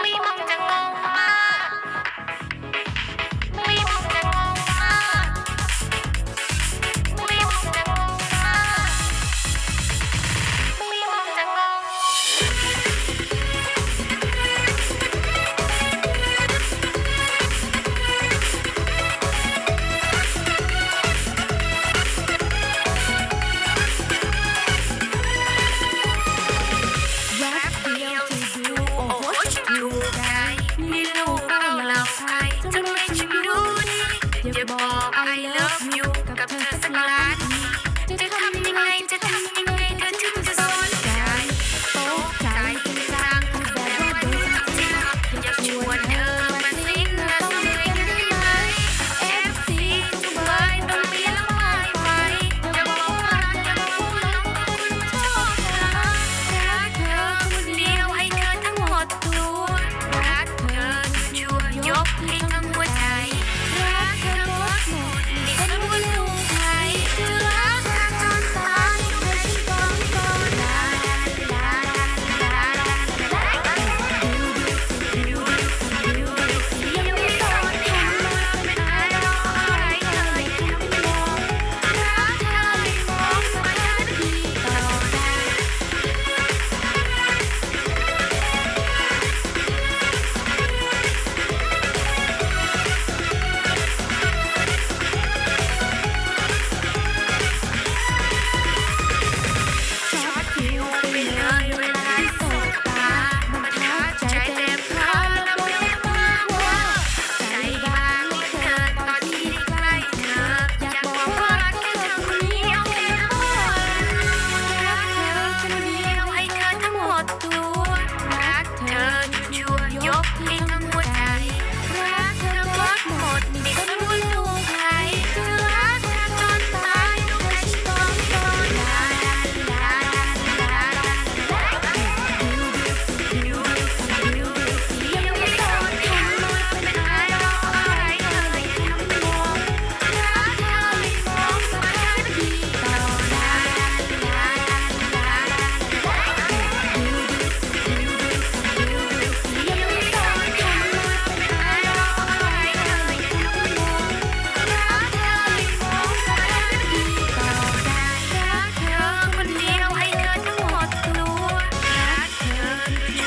ไม่มองจัง I love you กับเธอสักล้านจะทำยังไงจะทำ Yeah.